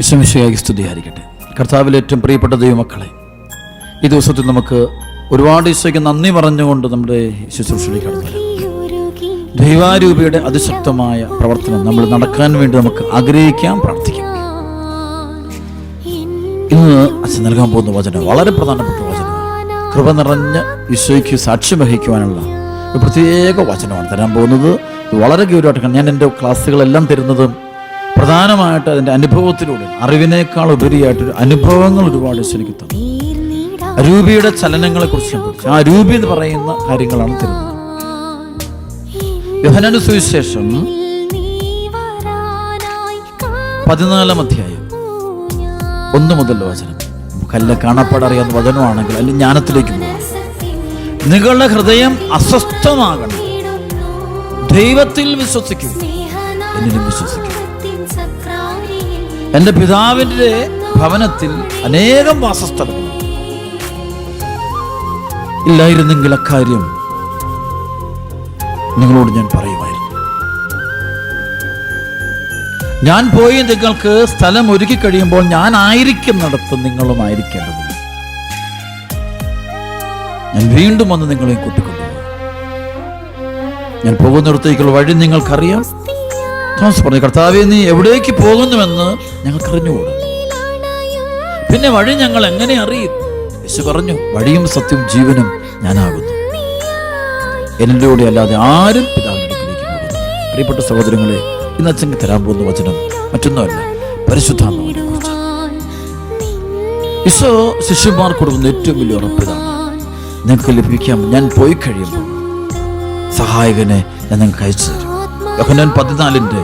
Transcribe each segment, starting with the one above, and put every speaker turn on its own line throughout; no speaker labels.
വിശ്വമിശയായി സ്തുതിയായിരിക്കട്ടെ. കർത്താവിലെ ഏറ്റവും പ്രിയപ്പെട്ട ദൈവമക്കളെ ഈ ദിവസത്തിൽ നമുക്ക് ഒരുപാട് ഈശോയ്ക്ക് നന്ദി പറഞ്ഞുകൊണ്ട് നമ്മുടെ ശുശ്രൂഷയിലേക്ക് കടന്നു വരാം ദൈവാരൂപിയുടെ അതിശക്തമായ പ്രവർത്തനം നമ്മൾ നടക്കാൻ വേണ്ടി നമുക്ക് ആഗ്രഹിക്കാം പ്രാർത്ഥിക്കാം. ഇന്ന് അച്ഛൻ നൽകാൻ പോകുന്ന വചനം വളരെ പ്രധാനപ്പെട്ട വചനമാണ്. കൃപ നിറഞ്ഞ ഈശോയ്ക്ക് സാക്ഷ്യം വഹിക്കുവാനുള്ള ഒരു പ്രത്യേക വചനമാണ് തരാൻ പോകുന്നത്. വളരെ ഗൗരവമായിട്ട് ഞാൻ എന്റെ ക്ലാസ്സുകളെല്ലാം തരുന്നത് പ്രധാനമായിട്ട് അതിന്റെ അനുഭവത്തിലൂടെ അറിവിനേക്കാൾ ഉപരിയായിട്ടൊരു അനുഭവങ്ങൾ ഒരുപാട് ശരിക്കും തന്നു. രൂപിയുടെ ചലനങ്ങളെ കുറിച്ച് ആ രൂപി എന്ന് പറയുന്ന കാര്യങ്ങളാണ് തരുന്നത്. യോഹനന് സുവിശേഷം പതിനാലാം അധ്യായം ഒന്ന് മുതൽ വചനം. കല്ല കാണപ്പെടറിയാത്ത വചനമാണെങ്കിൽ അല്ലെങ്കിൽ ജ്ഞാനത്തിലേക്ക് പോകാം. നിങ്ങളുടെ ഹൃദയം അസ്വസ്ഥമാകണം. ദൈവത്തിൽ വിശ്വസിക്കും. എന്നിലും വിശ്വസിക്കും. എന്റെ പിതാവിന്റെ ഭവനത്തിൽ അനേകം വാസസ്ഥലങ്ങൾ. ഇല്ലായിരുന്നെങ്കിൽ അക്കാര്യം നിങ്ങളോട് ഞാൻ പറയുമായിരുന്നു. ഞാൻ പോയി നിങ്ങൾക്ക് സ്ഥലം ഒരുക്കി കഴിയുമ്പോൾ ഞാൻ ആയിരിക്കും ആയിരിക്കുന്നിടത്ത് നിങ്ങളും ആയിരിക്കേണ്ടത് ഞാൻ വീണ്ടും വന്ന് നിങ്ങളെ കൂട്ടിക്കൊണ്ടുപോകും. ഞാൻ പോകുന്നിടത്തേക്കുള്ള വഴി നിങ്ങൾക്കറിയാം. തോമസ് പറഞ്ഞു കർത്താവെ നീ എവിടേക്ക് പോകുന്നുവെന്ന് ഞങ്ങൾക്കറിഞ്ഞുകൂടാ? പിന്നെ വഴി ഞങ്ങൾ എങ്ങനെ അറിയും? യേശു പറഞ്ഞു വഴിയും സത്യവും ജീവനും ഞാനാകുന്നു. എന്നിലൂടെ അല്ലാതെ ആരും അടുക്കിലേക്ക് പോകുന്നു പ്രിയപ്പെട്ട സഹോദരങ്ങളെ ഇന്ന് തരാൻ പോകുന്ന വചനം മറ്റൊന്നുമല്ല പരിശുദ്ധാത്മാവിനെ കുറിച്ച്. ഈശോ ശിഷ്യന്മാർ കൊടുക്കുന്ന ഏറ്റവും വലിയ ഉറപ്പിതാണ് നിങ്ങൾക്ക് ലഭിക്കാം ഞാൻ പോയി കഴിയുമ്പോൾ സഹായകനെ ഞാൻ നിങ്ങൾക്ക് അയച്ചു തരും. യോഹന്നാൻ പതിനാലിന്റെ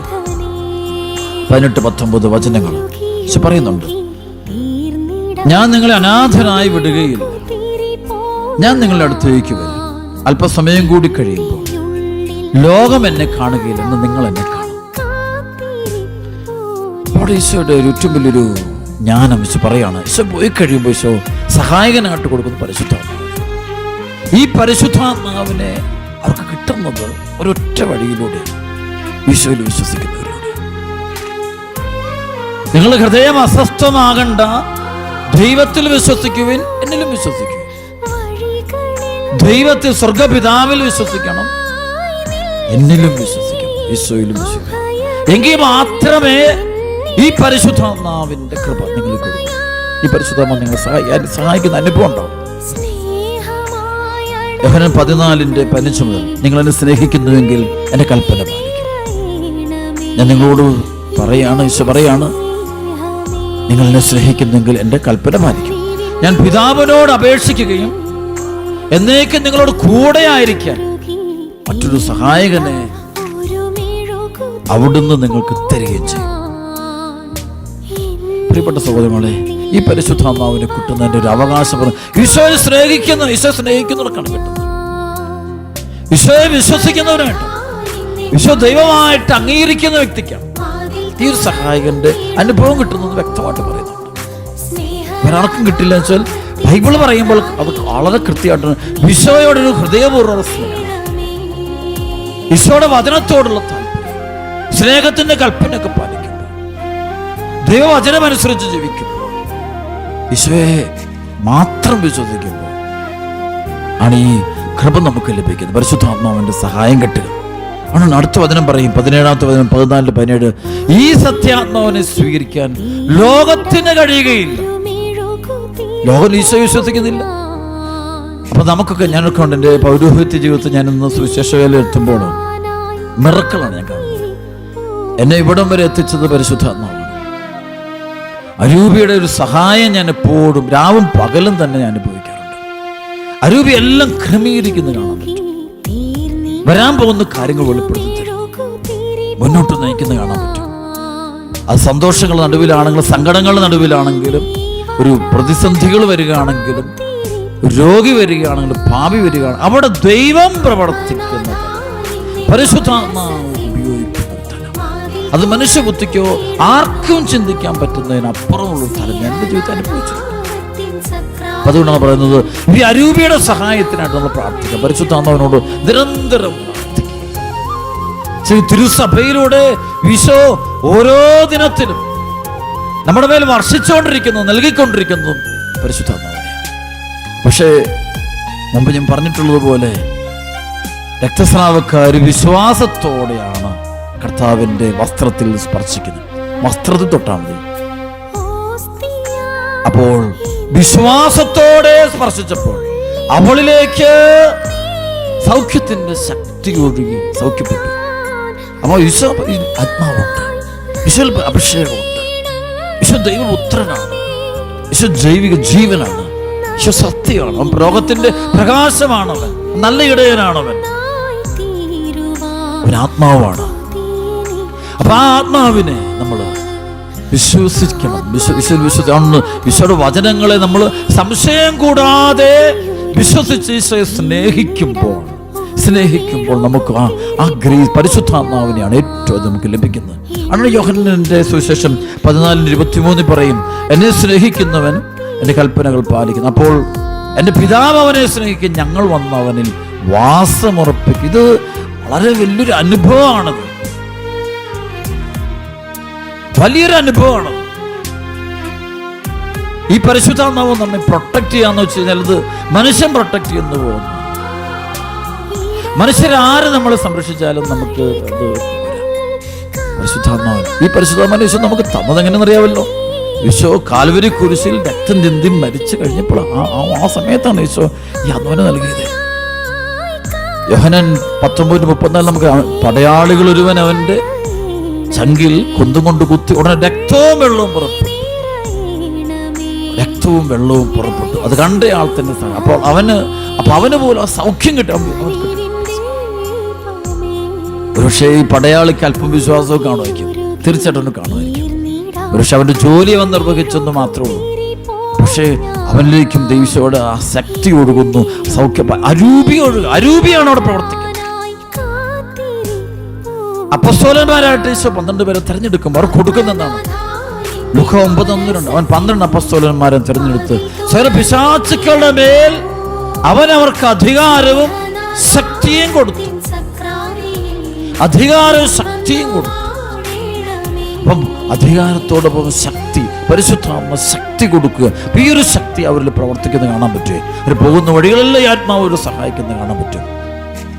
പതിനെട്ട് പത്തൊമ്പത് വചനങ്ങൾ. പക്ഷെ പറയുന്നുണ്ട് ഞാൻ നിങ്ങളെ അനാഥനായി വിടുകയില്ല. ഞാൻ നിങ്ങളുടെ അടുത്തേക്ക് വരും അല്പസമയം കൂടി കഴിയുമ്പോൾ ലോകം എന്നെ കാണുകയില്ലെന്ന് നിങ്ങൾ എന്നെ കാണും. ഈശോയുടെ ഒരു ഏറ്റവും വലിയൊരു ജ്ഞാനം ഈശോ പറയാണ് ഈശോ പോയി കഴിയുമ്പോൾ ഈശോ സഹായകനായിട്ട് കൊടുക്കുന്ന പരിശുദ്ധാത്മാവ്. ഈ പരിശുദ്ധാത്മാവിനെ അവർക്ക് കിട്ടുന്നത് ഒരൊറ്റ വഴിയിലൂടെ ഈശോയിൽ വിശ്വസിക്കുന്നവരോട് നിങ്ങൾ ഹൃദയം അസ്വസ്ഥമാകണ്ട ദൈവത്തിൽ വിശ്വസിക്കുവിൻ എന്നിലും വിശ്വസിക്കുവിൻ ദൈവത്തിൽ സ്വർഗപിതാവിൽ വിശ്വസിക്കണം എന്നിലും വിശ്വസിക്കണം ഈശോയിലും വിശ്വസിക്കണം എങ്കിൽ മാത്രമേ ഈ പരിശുദ്ധ പരിശുദ്ധാത്മാവിന്റെ കൃപ നിങ്ങൾക്ക് കൊടുക്കൂ ഈ പരിശുദ്ധാത്മാവ് നിങ്ങളെ സഹായി സഹായിക്കുന്ന അനുഭവം ഉണ്ടാവും. യോഹനൻ പതിനാലിന്റെ പതിനഞ്ച് മുതൽ നിങ്ങൾ എന്നെ സ്നേഹിക്കുന്നുവെങ്കിൽ എന്റെ കൽപ്പന പാലിക്കും ഞാൻ നിങ്ങളോട് പറയാണ് ഈശോ പറയാണ് നിങ്ങൾ എന്നെ സ്നേഹിക്കുന്നെങ്കിൽ എന്റെ കൽപ്പന പാലിക്കും ഞാൻ പിതാവിനോട് അപേക്ഷിക്കുകയും എന്നേക്കും നിങ്ങളോട് കൂടെ ആയിരിക്കാൻ മറ്റൊരു സഹായകനെ അവിടുന്ന് നിങ്ങൾക്ക് തരികയും ചെയ്യും. പ്രിയപ്പെട്ട സഹോദരങ്ങളെ ഈ പരിശുദ്ധാത്മാവിനെ കിട്ടുന്നതിന്റെ ഒരു അവകാശം ഈശോയെ സ്നേഹിക്കുന്നു ഈശോ സ്നേഹിക്കുന്നവർക്കാണ് കിട്ടുന്നത് ഈശോയെ വിശ്വസിക്കുന്നവരാണ്. ഈശോ ദൈവമായിട്ട് അംഗീകരിക്കുന്ന വ്യക്തിക്കാണ്. ഈ ഒരു സഹായകന്റെ അനുഭവം കിട്ടുന്നത് വ്യക്തമായിട്ട് പറയുന്നുണ്ട്. ഒരാൾക്കും കിട്ടില്ല എന്ന് വെച്ചാൽ ബൈബിൾ പറയുമ്പോൾ അത് വളരെ കൃത്യമായിട്ടാണ് ഈശോയോടൊരു ഹൃദയപൂർവ സ്നേഹം. ഈശോയുടെ വചനത്തോടുള്ള താല്പര്യം സ്നേഹത്തിന്റെ കൽപ്പനയൊക്കെ പാലിക്കുന്നു ദൈവവചനമനുസരിച്ച് ജീവിക്കുമ്പോൾ ഈശോയെ മാത്രം വിശ്വസിക്കുമ്പോൾ ആണ് ഈ കൃപ നമുക്ക് ലഭിക്കുന്നത്. പരിശുദ്ധാത്മാവിന്റെ സഹായം കിട്ടുക. ആണ് അടുത്ത വചനം പറയും പതിനേഴാമത്തെ വചനം പതിനാലിന് പതിനേഴ്. ഈ സത്യാത്മാവിനെ സ്വീകരിക്കാൻ ലോകത്തിന് കഴിയുകയില്ല. ലോകം ഈശോ വിശ്വസിക്കുന്നില്ല. അപ്പൊ നമുക്കൊക്കെ ഞാനൊക്കെ ഉണ്ട് എന്റെ പൗരോഹിത്യ ജീവിതത്തിൽ ഞാനിന്ന് സുവിശേഷ വേല എത്തുമ്പോൾ മിറക്കളാണ് ഞാൻ കാണുന്നത്. എന്നെ ഇവിടം വരെ എത്തിച്ചത് പരിശുദ്ധാത്മാവാണ്. അരൂപിയുടെ ഒരു സഹായം ഞാൻ എപ്പോഴും രാവും പകലും തന്നെ ഞാൻ അനുഭവിക്കാറുണ്ട്. അരൂപി എല്ലാം ക്രമീകരിക്കുന്നത് വരാൻ പോകുന്ന കാര്യങ്ങൾ വെളിപ്പെടുത്തി. മുന്നോട്ട് നയിക്കുന്ന കാണാൻ പറ്റും. അത് സന്തോഷങ്ങളുടെ നടുവിലാണെങ്കിലും സങ്കടങ്ങളുടെ നടുവിലാണെങ്കിലും ഒരു പ്രതിസന്ധികൾ വരികയാണെങ്കിലും രോഗി വരികയാണെങ്കിലും ഭാവി വരികയാണ്. അവിടെ ദൈവം പ്രവർത്തിക്കുന്നത്. പരിശുദ്ധാത്മാവ് അത് മനുഷ്യബുദ്ധിക്കോ ആർക്കും ചിന്തിക്കാൻ പറ്റുന്നതിനപ്പുറമുള്ള സ്ഥലം എന്റെ ജീവിതം അനുഭവിച്ചിട്ടുണ്ട്. അതുകൊണ്ടാണ് പറയുന്നത് ഈ അരൂപിയുടെ സഹായത്തിനായിട്ട് നമ്മൾ പ്രാർത്ഥിക്കുക പരിശുദ്ധാന്തവനോട് നിരന്തരം പ്രാർത്ഥിക്കുക തിരുസഭയിലൂടെ വിശോ ഓരോ ദിനത്തിലും നമ്മുടെ മേൽ വർഷിച്ചുകൊണ്ടിരിക്കുന്നു നൽകിക്കൊണ്ടിരിക്കുന്നതും പരിശുദ്ധാത്മാവിനെ പക്ഷേ മുമ്പ് ഞാൻ പറഞ്ഞിട്ടുള്ളതുപോലെ രക്തസ്രാവക്കാർ വിശ്വാസത്തോടെയാണ് കർത്താവിന്റെ വസ്ത്രത്തിൽ സ്പർശിക്കുന്നത്. വസ്ത്രത്തിൽ തൊട്ടാൽ മതി. അപ്പോൾ വിശ്വാസത്തോടെ സ്പർശിച്ചപ്പോൾ അവളിലേക്ക് സൗഖ്യത്തിന്റെ ശക്തി ഒഴുകി സൗഖ്യപ്പെട്ടു. അപ്പോൾ ഈശോ ആത്മാവുണ്ട്. ഈശോ അഭിഷേകമുണ്ട്. ഈശോ ദൈവപുത്രനാണ്. ഈശോ ജൈവിക ജീവനാണ്. ഈശോ സത്യമാണ്. അവൻ ലോകത്തിന്റെ പ്രകാശമാണവൻ. നല്ല ഇടയനാണവൻ. അവൻ ആത്മാവാണ്. അപ്പൊ ആ ആത്മാവിനെ നമ്മൾ വിശ്വസിക്കണം. വിശ്വ വിശ്വ വിശ്വസി അന്ന് ഈശോയുടെ വചനങ്ങളെ നമ്മൾ സംശയം കൂടാതെ വിശ്വസിച്ച് ഈശോയെ സ്നേഹിക്കുമ്പോൾ സ്നേഹിക്കുമ്പോൾ നമുക്ക് ആ ആ ഗ്രീ പരിശുദ്ധാത്മാവിനെയാണ് ഏറ്റവും നമുക്ക് ലഭിക്കുന്നത്. അന്ന് യോഹന്നന്റെ സുവിശേഷം പതിനാലിന് ഇരുപത്തിമൂന്നിൽ പറയും എന്നെ സ്നേഹിക്കുന്നവൻ എന്റെ കൽപ്പനകൾ പാലിക്കുന്നു. അപ്പോൾ എന്റെ പിതാവ് അവനെ സ്നേഹിക്കും ഞങ്ങൾ വന്ന അവനിൽ വാസമുറപ്പിക്കും. ഇത് വളരെ വലിയൊരു അനുഭവമാണത്. വലിയൊരു അനുഭവമാണ്. ഈ പരിശുദ്ധാത്മാവ് നമ്മെ പ്രൊട്ടക്ട് ചെയ്യാന്ന് വെച്ച് കഴിഞ്ഞാൽ ഇത് മനുഷ്യൻ പ്രൊട്ടക്ട് ചെയ്യുന്നു പോകുന്നു. മനുഷ്യരാര് നമ്മളെ സംരക്ഷിച്ചാലും നമുക്ക് അത് പരിശുദ്ധാത്മാവ്. ഈ പരിശുദ്ധാത്മാവിനെ ഈശോ നമുക്ക് തന്നത് എങ്ങനെയെന്ന് അറിയാമല്ലോ ഈശോ കാൽവരി കുരിശിൽ രക്തം ചിന്തി മരിച്ചു കഴിഞ്ഞപ്പോൾ ആ ആ- സമയത്താണ് ഈശോ ഈ ആത്മാവിനെ നൽകിയത്. യോഹനൻ പത്തൊമ്പത് മുപ്പത്തിനാല് നമുക്ക് പടയാളികൾ ഒരുവൻ അവന്റെ ചങ്കിൽ കുന്തും കൊണ്ട് കുത്തി ഉടനെ രക്തവും വെള്ളവും പുറപ്പെട്ടു. രക്തവും വെള്ളവും പുറപ്പെട്ടു. അത് കണ്ട ആൾ തന്നെ അപ്പോൾ അവന് അപ്പൊ അവന് പോലും ആ സൗഖ്യം കിട്ടും. ഒരുപക്ഷെ ഈ പടയാളിക്ക് അല്പം വിശ്വാസവും കാണുമായിരിക്കും. തീർച്ചയായിട്ടും കാണുമായിരിക്കും. ഒരുപക്ഷെ അവന്റെ ജോലി അവൻ നിർവഹിച്ചെന്ന് മാത്രമേ ഉള്ളൂ. പക്ഷേ അവനിലേക്കും ദൈവശോട് ആ ശക്തി ഒഴുകുന്നു സൗഖ്യം അരൂപി ഒഴുകും അരൂപിയാണ് അവിടെ പ്രവർത്തിക്കുന്നത്. അപ്പസ്തോലന്മാരായിട്ട് ഈശോ പന്ത്രണ്ട് പേരെ തിരഞ്ഞെടുക്കും അവർ കൊടുക്കുന്നതാണ് ലുഖ ഒമ്പത് ഒന്നിലുണ്ട് അവൻ പന്ത്രണ്ട് അപ്പസ്തോലന്മാരെ തിരഞ്ഞെടുത്ത് സ്വയം പിശാച്ചുക്കളുടെ മേൽ അവൻ അവർക്ക് അധികാരവും ശക്തിയും കൊടുത്തു. അധികാരവും ശക്തിയും കൊടുത്തു. അപ്പം അധികാരത്തോടൊപ്പം ശക്തി പരിശുദ്ധാത്മ ശക്തി കൊടുക്കുക. ഈ ഒരു ശക്തി അവരിൽ പ്രവർത്തിക്കുന്നത് കാണാൻ പറ്റുമേ. അവർ പോകുന്ന വഴികളെല്ലാം ഈ ആത്മാവ് സഹായിക്കുന്നത് കാണാൻ പറ്റും.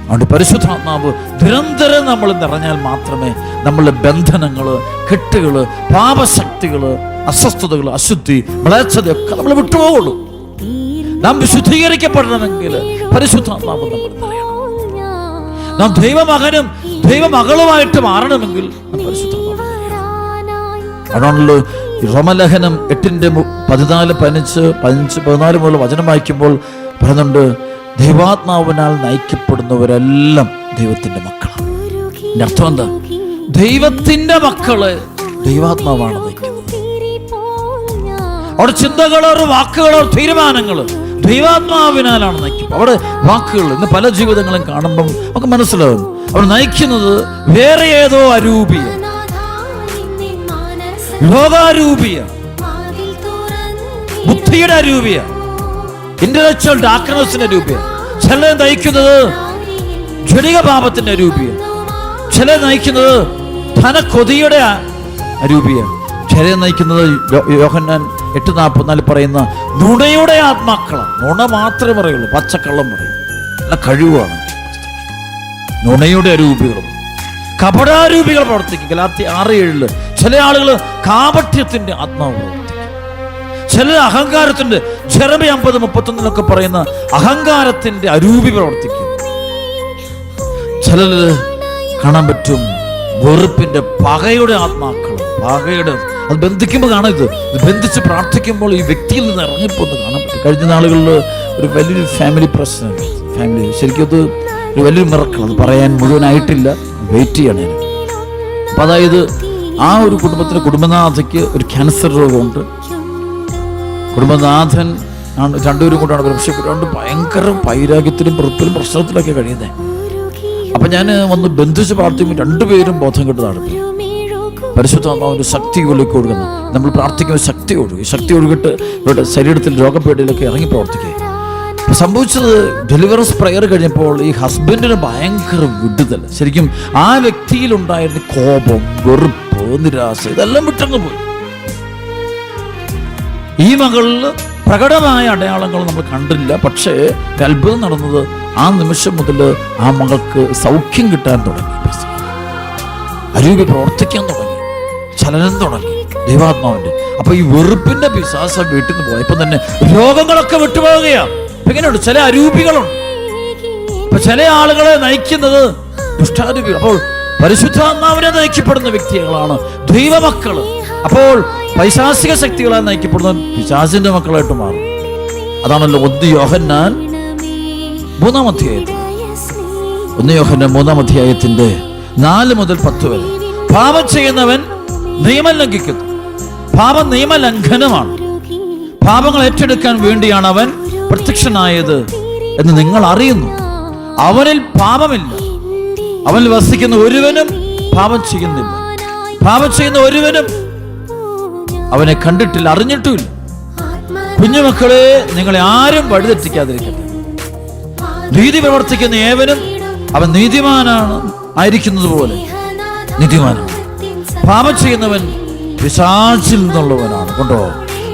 അതുകൊണ്ട് പരിശുദ്ധാത്മാവ് നിരന്തരം നമ്മൾ നിറഞ്ഞാൽ മാത്രമേ നമ്മളുടെ ബന്ധനങ്ങൾ കെട്ടുകൾ പാപശക്തികൾ അസ്വസ്ഥതകൾ അശുദ്ധി മ്ലേച്ഛതയൊക്കെ നമ്മൾ വിട്ടുപോകുള്ളൂ. നാം വിശുദ്ധീകരിക്കപ്പെടണമെങ്കിൽ പരിശുദ്ധാത്മാവ് നമ്മൾ നിറയണം. നാം ദൈവമകനും ദൈവമകളുമായിട്ട് മാറണമെങ്കിൽ അതാണല്ലോ റമലഹനം എട്ടിന്റെ പതിനാല് പതിനഞ്ച് പതിനഞ്ച് പതിനാല് മുതൽ വചനം വായിക്കുമ്പോൾ പറയുന്നുണ്ട് ദൈവാത്മാവിനാൽ നയിക്കപ്പെടുന്നവരെല്ലാം ദൈവത്തിന്റെ മക്കളാണ്. അർത്ഥം എന്താ? ദൈവത്തിന്റെ മക്കൾ ദൈവാത്മാവാണ് നയിക്കുന്നത്. അവിടെ ചിന്തകളോ വാക്കുകളോ തീരുമാനങ്ങളോ ദൈവാത്മാവിനാലാണ് നയിക്കുന്നത്. അവിടെ വാക്കുകൾ ഇന്ന് പല ജീവിതങ്ങളും കാണുമ്പം നമുക്ക് മനസ്സിലാവും അവർ നയിക്കുന്നത് വേറെ ഏതോ അരൂപിയ ലോകാരൂപിയ ബുദ്ധിയുടെ അരൂപിയ ഇന്റലക്ച്വൽ ഡാർക്ക്നെസ്സിന്റെ രൂപിയ ചില നയിക്കുന്നത് ജ്വലിക പാപത്തിന്റെ രൂപിയ ചില നയിക്കുന്നത് ധനക്കൊതിയുടെ അരൂപിയ ചില നയിക്കുന്നത് യോഹന്നാൻ എട്ട് നാൽപ്പത്തിനാല് പറയുന്ന നുണയുടെ ആത്മാക്കളാണ് നുണ മാത്രമേ പറയുള്ളൂ. പച്ചക്കള്ളം പറയും. നല്ല കഴിവാണ്. നുണയുടെ അരൂപികളും കപടാരൂപികൾ പ്രവർത്തിക്കും. ഗലാത്തി ആറ് ഏഴിൽ ചില ആളുകൾ കാപട്യത്തിന്റെ ആത്മാവ്. ചില അഹങ്കാരത്തിന്റെ ചെറുമ അമ്പത് മുപ്പത്തൊന്നിലൊക്കെ പറയുന്ന അഹങ്കാരത്തിന്റെ അരൂപി പ്രവർത്തിക്കും. ചിലര് കാണാൻ പറ്റും വെറുപ്പിന്റെ പകയുടെ ആത്മാക്കൾ പകയുടെ അത് ബന്ധിക്കുമ്പോൾ കാണാം ഇത്. ബന്ധിച്ച് പ്രാർത്ഥിക്കുമ്പോൾ ഈ വ്യക്തിയിൽ നിന്ന് ഇറങ്ങിപ്പോന്ന് കാണാൻ പറ്റും. കഴിഞ്ഞ നാളുകളിൽ ഒരു വലിയൊരു ഫാമിലി പ്രശ്നം. ഫാമിലി ശരിക്കും അത് ഒരു വലിയൊരു മിറക്കൾ അത് പറയാൻ മുഴുവനായിട്ടില്ല. വെയിറ്റ് ചെയ്യണം അപ്പം അതായത് ആ ഒരു കുടുംബത്തിലെ കുടുംബനാഥയ്ക്ക് ഒരു ക്യാൻസർ രോഗമുണ്ട്. കുടുംബനാഥൻ ആണ് രണ്ടുപേരും കൂട്ടാണ് പക്ഷെ രണ്ട് ഭയങ്കര വൈരാഗ്യത്തിലും വെറുപ്പിലും പ്രശ്നത്തിലൊക്കെ കഴിയുന്നത് അപ്പൊ ഞാൻ വന്ന് ബന്ധിച്ച് പ്രാർത്ഥിക്കുമ്പോൾ രണ്ടുപേരും ബോധം കെട്ട് നടത്തി പരിശുദ്ധാത്മാവിന്റെ ശക്തി ഒഴുക്കി ഒഴുകുന്നു. നമ്മൾ പ്രാർത്ഥിക്കുമ്പോൾ ശക്തി ഒഴുകി. ശക്തി ഒഴുകിട്ട് ഇവരുടെ ശരീരത്തിൽ രോഗപേടിയിലൊക്കെ ഇറങ്ങി പ്രവർത്തിക്കുക. സംഭവിച്ചത് ഡെലിവറൻസ് പ്രയർ കഴിഞ്ഞപ്പോൾ ഈ ഹസ്ബൻഡിന് ഭയങ്കര വിടുതൽ. ശരിക്കും ആ വ്യക്തിയിലുണ്ടായിരുന്ന കോപം വെറുപ്പ് നിരാശ ഇതെല്ലാം വിട്ടങ്ങ് പോയി. ഈ മകളിൽ പ്രകടമായ അടയാളങ്ങൾ നമ്മൾ കണ്ടില്ല. പക്ഷേ അത്ഭുതം നടന്നത് ആ നിമിഷം മുതൽ ആ മകൾക്ക് സൗഖ്യം കിട്ടാൻ തുടങ്ങി. അരൂപി പ്രവർത്തിക്കാൻ തുടങ്ങി. ചലനം തുടങ്ങി. ദൈവാത്മാവിന്റെ അപ്പൊ ഈ വെറുപ്പിന്റെ പിശാസ വീട്ടിൽ നിന്ന് പോയപ്പോ തന്നെ രോഗങ്ങളൊക്കെ വിട്ടുപോകുകയാണ് ഇങ്ങനെയുണ്ട്. ചില അരൂപികളുണ്ട്. അപ്പൊ ചില ആളുകളെ നയിക്കുന്നത് ദുഷ്ടാരൂപികൾ. അപ്പോൾ പരിശുദ്ധാത്മാവിനെ നയിക്കപ്പെടുന്ന വ്യക്തികളാണ് ദൈവമക്കൾ അപ്പോൾ പൈശാസിക ശക്തികളാൽ നയിക്കപ്പെടുന്ന പിശാസിന്റെ മക്കളായിട്ട് മാറും. അതാണല്ലോ ഒന്ന് യോഹന്നാൻ മൂന്നാം അധ്യായത്തിൽ. ഒന്ന് യോഹന്നാൻ മൂന്നാം അധ്യായത്തിന്റെ നാല് മുതൽ പത്ത് വരെ. പാപം ചെയ്യുന്നവൻ നിയമം ലംഘിക്കുന്നു. പാപം നിയമലംഘനമാണ്. പാപങ്ങൾ ഏറ്റെടുക്കാൻ വേണ്ടിയാണ് അവൻ പ്രത്യക്ഷനായത് എന്ന് നിങ്ങൾ അറിയുന്നു. അവനിൽ പാപമില്ല. അവനിൽ വസിക്കുന്ന ഒരുവനും പാപം ചെയ്യുന്നില്ല. പാപം ചെയ്യുന്ന ഒരുവനും അവനെ കണ്ടിട്ടില്ല അറിഞ്ഞിട്ടുമില്ല. കുഞ്ഞുമക്കളെ നിങ്ങളെ ആരും വഴിതെറ്റിക്കാതിരിക്കട്ടെ. നീതി പ്രവർത്തിക്കുന്ന ഏവനും അവൻ നീതിമാനാണ് ആയിരിക്കുന്നത് പോലെ നീതിമാനാണ്. പാപം ചെയ്യുന്നവൻ പിശാചിൽ നിന്നുള്ളവനാണ്. കൊണ്ടോ?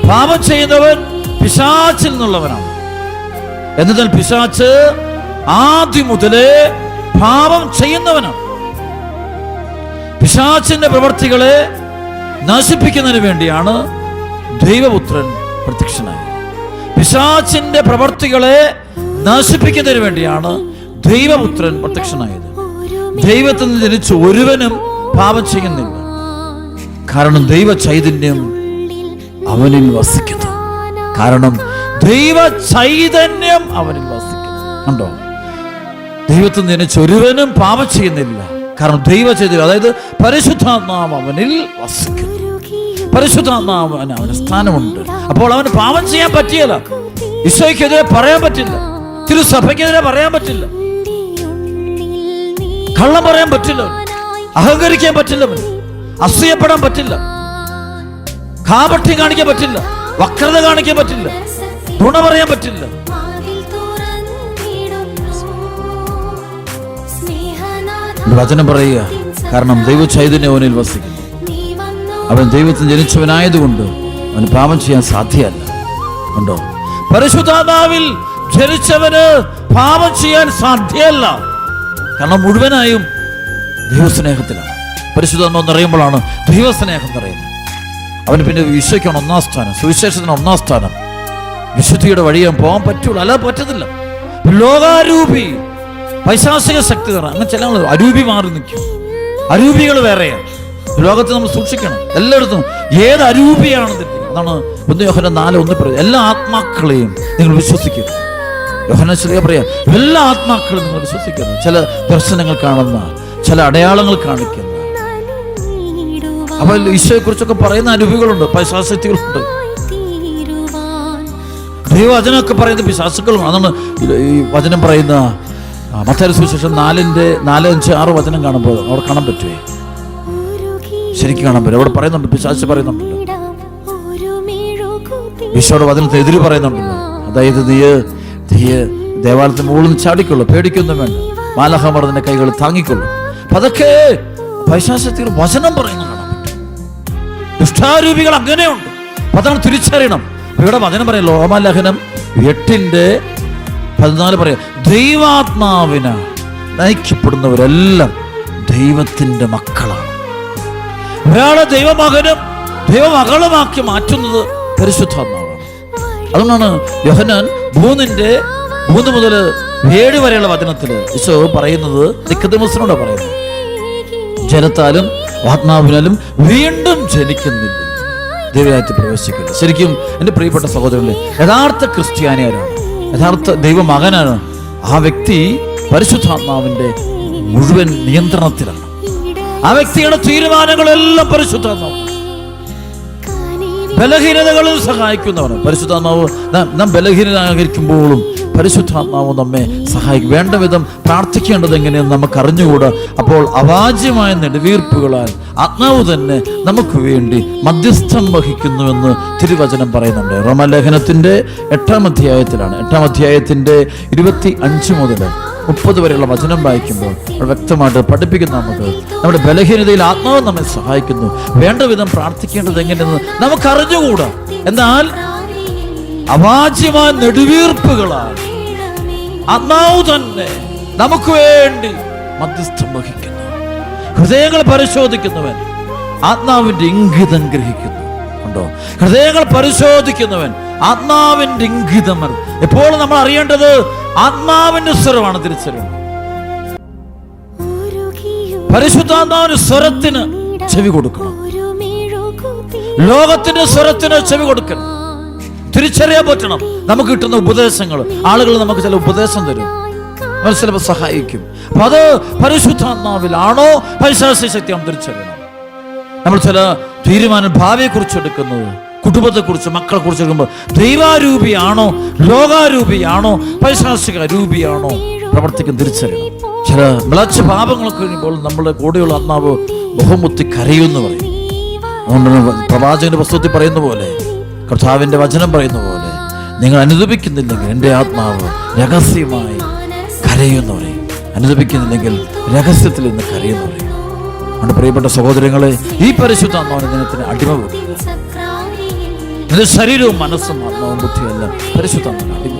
പാപം ചെയ്യുന്നവൻ പിശാചിൽ നിന്നുള്ളവനാണ്. എന്നാൽ പിശാച്ച് ആദ്യം മുതലേ പാപം ചെയ്യുന്നവനാണ്. പിശാച്ചിന്റെ പ്രവർത്തികളെ നശിപ്പിക്കുന്നതിന് വേണ്ടിയാണ് ദൈവപുത്രൻ പ്രത്യക്ഷനായത്. പിശാചിന്റെ പ്രവർത്തികളെ നശിപ്പിക്കുന്നതിന് വേണ്ടിയാണ് ദൈവപുത്രൻ പ്രത്യക്ഷനായത്. ദൈവത്തിൽ നിന്ന് ജനിച്ച ഒരുവനും പാപം ചെയ്യുന്നില്ല. കാരണം ദൈവ ചൈതന്യം അവനിൽ വസിക്കുന്നു. കാരണം ദൈവ ചൈതന്യം അവനിൽ വസിക്കുന്നു. കണ്ടോ? ദൈവത്തിൽ നിന്ന് ജനിച്ച ഒരുവനും പാപം ചെയ്യുന്നില്ല. കാരണം ദൈവ ചൈതന്യം അതായത് പരിശുദ്ധാത്മാവ് അവനിൽ വസിക്കുന്നു. പരിശുദ്ധാത്മാവന് അവന് സ്ഥാനമുണ്ട്. അപ്പോൾ അവന് പാപം ചെയ്യാൻ പറ്റിയല്ല. ഈശോയ്ക്കെതിരെ പറയാൻ പറ്റില്ല. തിരുസഭയ്ക്കെതിരെ പറയാൻ പറ്റില്ല. കള്ളം പറയാൻ പറ്റില്ല. അഹങ്കരിക്കാൻ പറ്റില്ല അസൂയപ്പെടാൻ പറ്റില്ല. കാപട്യം കാണിക്കാൻ പറ്റില്ല. വക്രത കാണിക്കാൻ പറ്റില്ല. ഗുണ പറയാൻ പറ്റില്ല. വചനം പറയുക. കാരണം ദൈവ ചൈതന്യം അവനിൽ വസിക്കുന്നു. അവൻ ദൈവത്തിന് ജനിച്ചവനായതുകൊണ്ട് അവന് പാപം ചെയ്യാൻ സാധ്യമല്ല ഉണ്ടോ പരിശുദ്ധാത്മാവിൽ ജനിച്ചവന് പാപം ചെയ്യാൻ സാധ്യമല്ല കാരണം മുഴുവനായും ദൈവസ്നേഹത്തിലാണ്. പരിശുദ്ധാത്മാവ് നിറയുമ്പോഴാണ് ദൈവസ്നേഹം നിറയുന്നത്. അവന് പിന്നെ വിശ്വയ്ക്കാണ് ഒന്നാം സ്ഥാനം സുവിശേഷത്തിന് ഒന്നാം സ്ഥാനം. വിശുദ്ധിയുടെ വഴിയാൻ പോകാൻ പറ്റുള്ളൂ അല്ല പറ്റത്തില്ല. ലോകാരൂപി പൈശാസിക ശക്തി അങ്ങനെ ചില അരൂപി മാറി നിൽക്കും. അരൂപികൾ വേറെയാണ്. ലോകത്ത് നമ്മൾ സൂക്ഷിക്കണം. എല്ലായിടത്തും ഏത് അരൂപിയാണ് അതാണ് ഒന്ന് യോഹന നാല് ഒന്ന് പറയുന്നത്. എല്ലാ ആത്മാക്കളെയും നിങ്ങൾ വിശ്വസിക്കുക യോഹന ചെറിയ പറയാം എല്ലാ ആത്മാക്കളും നിങ്ങൾ വിശ്വസിക്കുന്നു ചില ദർശനങ്ങൾ കാണുന്ന ചില അടയാളങ്ങൾ കാണിക്കുന്ന. അപ്പോൾ ഈശോയെ കുറിച്ചൊക്കെ പറയുന്ന അനുഭവങ്ങളുണ്ട് പൈശാസക്തികളുണ്ട്. ദൈവവചനമൊക്കെ പറയുന്ന പിശാസുക്കളും അതാണ് ഈ വചനം പറയുന്ന മത്താരി സുവിശേഷം നാലിന്റെ നാല് അഞ്ച് ആറ് വചനം കാണുമ്പോൾ അവിടെ കാണാൻ പറ്റുമേ ശരിക്കും കാണാൻ പറ്റും. അവിടെ പറയുന്നുണ്ട് പിശാച്ച് പറയുന്നുണ്ടല്ലോ ഈശോയുടെ വചനത്തെ എതിര് പറയുന്നുണ്ടല്ലോ അതായത് നീയ് നീയ് ദേവാലയത്തിന് മുകളിൽ ചാടിക്കൊള്ളു പേടിക്കൊന്നും വേണ്ട. മാലഹമർദിന്റെ കൈകൾ താങ്ങിക്കൊള്ളു. അപ്പൊ അതൊക്കെ പൈശാശത്തിൽ വചനം പറയുന്നു കാണാൻ പറ്റും. ദുഷ്ടാരൂപികൾ അങ്ങനെയുണ്ട്. അതാണ് തിരിച്ചറിയണം. ഇവിടെ വചനം പറയുന്നത് ലോമലഹനം എട്ടിന്റെ പതിനാല് പറയാം. ദൈവാത്മാവിന് നയിക്കപ്പെടുന്നവരെല്ലാം ദൈവത്തിന്റെ മക്കളാണ്. ഒരാളെ ദൈവമകനും ദൈവമകളുമാക്കി മാറ്റുന്നത് പരിശുദ്ധാത്മാവാണ്. അതുകൊണ്ടാണ് യോഹനാൻ മൂന്നിന്റെ മൂന്ന് മുതൽ ഏഴ് വരെയുള്ള വചനത്തിൽ ഈശോ പറയുന്നത് നിക്കതമസിനോട് പറയുന്നത് ജലത്താലും ആത്മാവിനാലും വീണ്ടും ജനിക്കുന്നില്ല. ദൈവരാജ്യത്തിൽ പ്രവേശിക്കില്ല ശരിക്കും എന്റെ പ്രിയപ്പെട്ട സഹോദരങ്ങളെ യഥാർത്ഥ ക്രിസ്ത്യാനിയാരാണ്. യഥാർത്ഥ ദൈവമകനാണ്. ആ വ്യക്തി പരിശുദ്ധാത്മാവിന്റെ മുഴുവൻ നിയന്ത്രണത്തിലാണ്. ആ വ്യക്തിയുടെ തീരുമാനങ്ങളെല്ലാം പരിശുദ്ധാത്മാവ്. ബലഹീനതകളിൽ സഹായിക്കുന്നവർ പരിശുദ്ധാത്മാവ് നാം ബലഹീനനാകരിക്കുമ്പോഴും പരിശുദ്ധാത്മാവ് നമ്മെ സഹായിക്കും. വേണ്ട വിധം പ്രാർത്ഥിക്കേണ്ടത് എങ്ങനെയെന്ന് നമുക്ക് അറിഞ്ഞുകൂടാ അപ്പോൾ അവാജ്യമായ നെടുവീർപ്പുകളാൽ ആത്മാവ് തന്നെ നമുക്ക് വേണ്ടി മധ്യസ്ഥം വഹിക്കുന്നുവെന്ന് തിരുവചനം പറയുന്നുണ്ട്. റോമലേഖനത്തിന്റെ എട്ടാം അധ്യായത്തിലാണ്. എട്ടാം അധ്യായത്തിന്റെ ഇരുപത്തി അഞ്ച് മുതൽ മുപ്പത് വരെയുള്ള വചനം വായിക്കുമ്പോൾ വ്യക്തമായിട്ട് പഠിപ്പിക്കുന്ന നമുക്ക് നമ്മുടെ ബലഹീനതയിൽ ആത്മാവ് നമ്മെ സഹായിക്കുന്നു. വേണ്ട വിധം പ്രാർത്ഥിക്കേണ്ടത് എങ്ങനെയെന്ന് നമുക്ക് അറിഞ്ഞുകൂടാ എന്നാൽ അവാച്യമായ നെടുവീർപ്പുകളാണ്. അന്നാവു തന്നെ നമുക്ക് വേണ്ടി മധ്യസ്ഥം വഹിക്കുന്നു. ഹൃദയങ്ങൾ പരിശോധിക്കുന്നവൻ ആത്മാവിന്റെ ഇംഗിതം ഗ്രഹിക്കുന്നു. ഉണ്ടോ ഹൃദയങ്ങൾ പരിശോധിക്കുന്നവൻ ആത്മാവിന്റെ ഇംഗിതം. എപ്പോഴും നമ്മൾ അറിയേണ്ടത് ആത്മാവിന്റെ സ്വരമാണ് തിരിച്ചറിയുന്നത് പരിശുദ്ധാത്മാവിന്റെ സ്വരത്തിന് ചെവി കൊടുക്കണം. ലോകത്തിന്റെ സ്വരത്തിന് ചെവി കൊടുക്കണം. തിരിച്ചറിയാൻ പറ്റണം. നമുക്ക് കിട്ടുന്ന ഉപദേശങ്ങൾ. ആളുകൾ നമുക്ക് ചില ഉപദേശം തരും. അവർ ചിലപ്പോൾ സഹായിക്കും. അപ്പൊ അത് പരിശുദ്ധാത്മാവിലാണോ? പരിശാസ്യ ശക്തി തിരിച്ചറിയണം. നമ്മൾ ചില തീരുമാനം ഭാവിയെക്കുറിച്ച് എടുക്കുന്നു കുടുംബത്തെക്കുറിച്ച് കുടുംബത്തെ കുറിച്ച് മക്കളെ കുറിച്ച് എടുക്കുമ്പോൾ ദൈവാരൂപിയാണോ? ലോകാരൂപിയാണോ? പൈശാസിക രൂപിയാണോ? പ്രവർത്തിക്കും തിരിച്ചറിയണം. ചില വിളച്ച പാപങ്ങളൊക്കെ കഴിയുമ്പോൾ നമ്മുടെ കൂടെയുള്ള ആത്മാവ് ബഹുമുത്തി കരയുമെന്ന് പറയും. അതുകൊണ്ടാണ് പ്രവാചകന്റെ പുസ്തകത്തിൽ പറയുന്ന പോലെ കർത്താവിന്റെ വചനം പറയുന്ന പോലെ നിങ്ങൾ അനുദപിക്കുന്നില്ലെങ്കിൽ എന്റെ ആത്മാവ് രഹസ്യമായി കരയുമെന്ന് പറയും അനുദപിക്കുന്നില്ലെങ്കിൽ രഹസ്യത്തിൽ നിന്ന് കരയുമെന്ന് പറയും പ്രിയപ്പെട്ട സഹോദരങ്ങളെ ഈ പരിശുദ്ധ ദിനത്തിന് അടിമ നിന്റെ ശരീരവും മനസ്സും ആത്മാവും ബുദ്ധിയെല്ലാം പരിശുദ്ധ അടിമ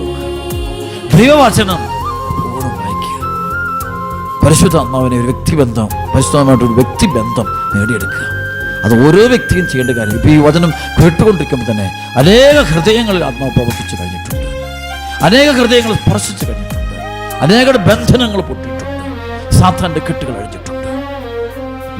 ദൈവവചനം പരിശുദ്ധ ആത്മാവിനെ ഒരു വ്യക്തിബന്ധം പരിശുദ്ധമായിട്ട് ഒരു വ്യക്തിബന്ധം നേടിയെടുക്കുക. അത് ഓരോ വ്യക്തിയും ചെയ്യേണ്ട കാര്യം ഇപ്പോൾ ഈ വചനം കേട്ടുകൊണ്ടിരിക്കുമ്പോൾ തന്നെ അനേക ഹൃദയങ്ങളിൽ ആത്മാവ് പ്രവർത്തിച്ചു കഴിഞ്ഞിട്ടുണ്ട്. അനേക ഹൃദയങ്ങൾ സ്പർശിച്ചു കഴിഞ്ഞിട്ടുണ്ട്. അനേക ബന്ധനങ്ങൾ പൊട്ടിയിട്ടുണ്ട്. സാത്താന്റെ കെട്ടുകൾ അഴിഞ്ഞിട്ടുണ്ട്.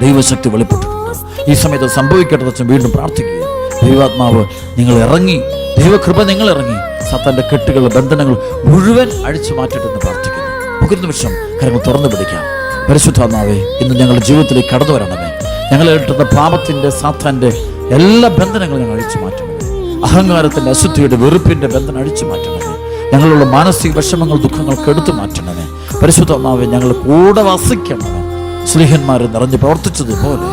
ദൈവശക്തി വെളിപ്പെട്ടിട്ടുണ്ട്. ഈ സമയത്ത് സംഭവിക്കേണ്ടത് വീണ്ടും പ്രാർത്ഥിക്കുക ദൈവാത്മാവ് നിങ്ങൾ ഇറങ്ങി ദൈവകൃപ നിങ്ങൾ ഇറങ്ങി സാത്താന്റെ കെട്ടുകൾ ബന്ധനങ്ങൾ മുഴുവൻ അഴിച്ചു മാറ്റിട്ടെന്ന് പ്രാർത്ഥിക്കുന്നു. മുഖ്യ നിമിഷം കാര്യങ്ങൾ തുറന്നു പിടിക്കാം. പരിശുദ്ധാത്മാവേ ഇന്ന് ഞങ്ങളുടെ ജീവിതത്തിലേക്ക് കടന്നു വരണമേ. ഞങ്ങളെ കിട്ടുന്ന പാപത്തിന്റെ സാത്താന്റെ എല്ലാ ബന്ധനങ്ങളും ഞങ്ങൾ അഴിച്ചു മാറ്റണമേ അഹങ്കാരത്തിന്റെ അശുദ്ധിയുടെ വെറുപ്പിന്റെ ബന്ധനം അഴിച്ചു മാറ്റണമേ ഞങ്ങളുള്ള മാനസിക വിഷമങ്ങൾ ദുഃഖങ്ങൾക്ക് എടുത്തു മാറ്റണമേ പരിശുദ്ധമാവെ ഞങ്ങൾ കൂടെ വസിക്കണം സ്ലീഹന്മാർ നിറഞ്ഞ് പ്രവർത്തിച്ചതുപോലെ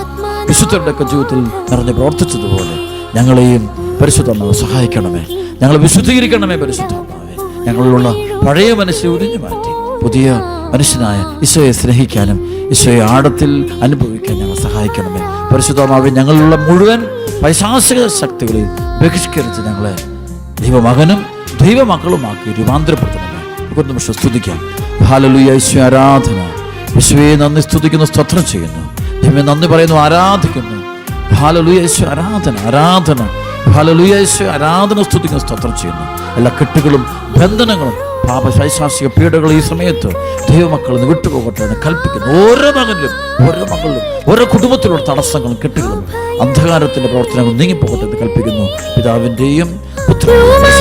വിശുദ്ധരുടെയൊക്കെ ജീവിതത്തിൽ നിറഞ്ഞ് പ്രവർത്തിച്ചതുപോലെ ഞങ്ങളെയും പരിശുദ്ധമാവ് സഹായിക്കണമേ. ഞങ്ങൾ വിശുദ്ധീകരിക്കണമേ പരിശുദ്ധമാവെ ഞങ്ങളിലുള്ള പഴയ മനസ്സിനെ ഉരിഞ്ഞു മാറ്റി പുതിയ മനുഷ്യനായ ഈശോയെ സ്നേഹിക്കാനും ഈശോയെ ആഴത്തിൽ അനുഭവിക്കാൻ ഞങ്ങൾ സഹായിക്കണമേ. പരിശുദ്ധമാവി ഞങ്ങളിലുള്ള മുഴുവൻ പൈശാസിക ശക്തികളിൽ ബഹിഷ്കരിച്ച് ഞങ്ങളെ ദൈവമകനും ദൈവമക്കളുമാക്കി രൂപാന്തരപ്പെടുത്തണമേ. നിമിഷം സ്തുതിക്കാം. ഹാലലുയ ഈശോ ആരാധന. യേശുവെ നന്ദി സ്തുതിക്കുന്നു സ്തോത്രം ചെയ്യുന്നു. ദൈവം നന്ദി പറയുന്നു ആരാധിക്കുന്നു. ഹാലലുയ ഈശോ ആരാധന ആരാധന. ഹാലലുയ ഈശോ ആരാധന സ്തുതിക്കുന്നു സ്തോത്രം ചെയ്യുന്നു. എല്ലാ കെട്ടുകളും ബന്ധനങ്ങളും പാപശൈശാസിക പീഡകൾ ഈ സമയത്ത് ദൈവമക്കൾ നിന്ന് വിട്ടുപോകട്ടെ എന്ന് കൽപ്പിക്കുന്നു. ഓരോ മകനിലും ഓരോ മകളിലും ഓരോ കുടുംബത്തിലുള്ള തടസ്സങ്ങളും കെട്ടുകളും അന്ധകാരത്തിന്റെ പ്രവർത്തനങ്ങൾ നീങ്ങിപ്പോകട്ടെ എന്ന് കൽപ്പിക്കുന്നു. പിതാവിന്റെയും പുത്രന്റെയും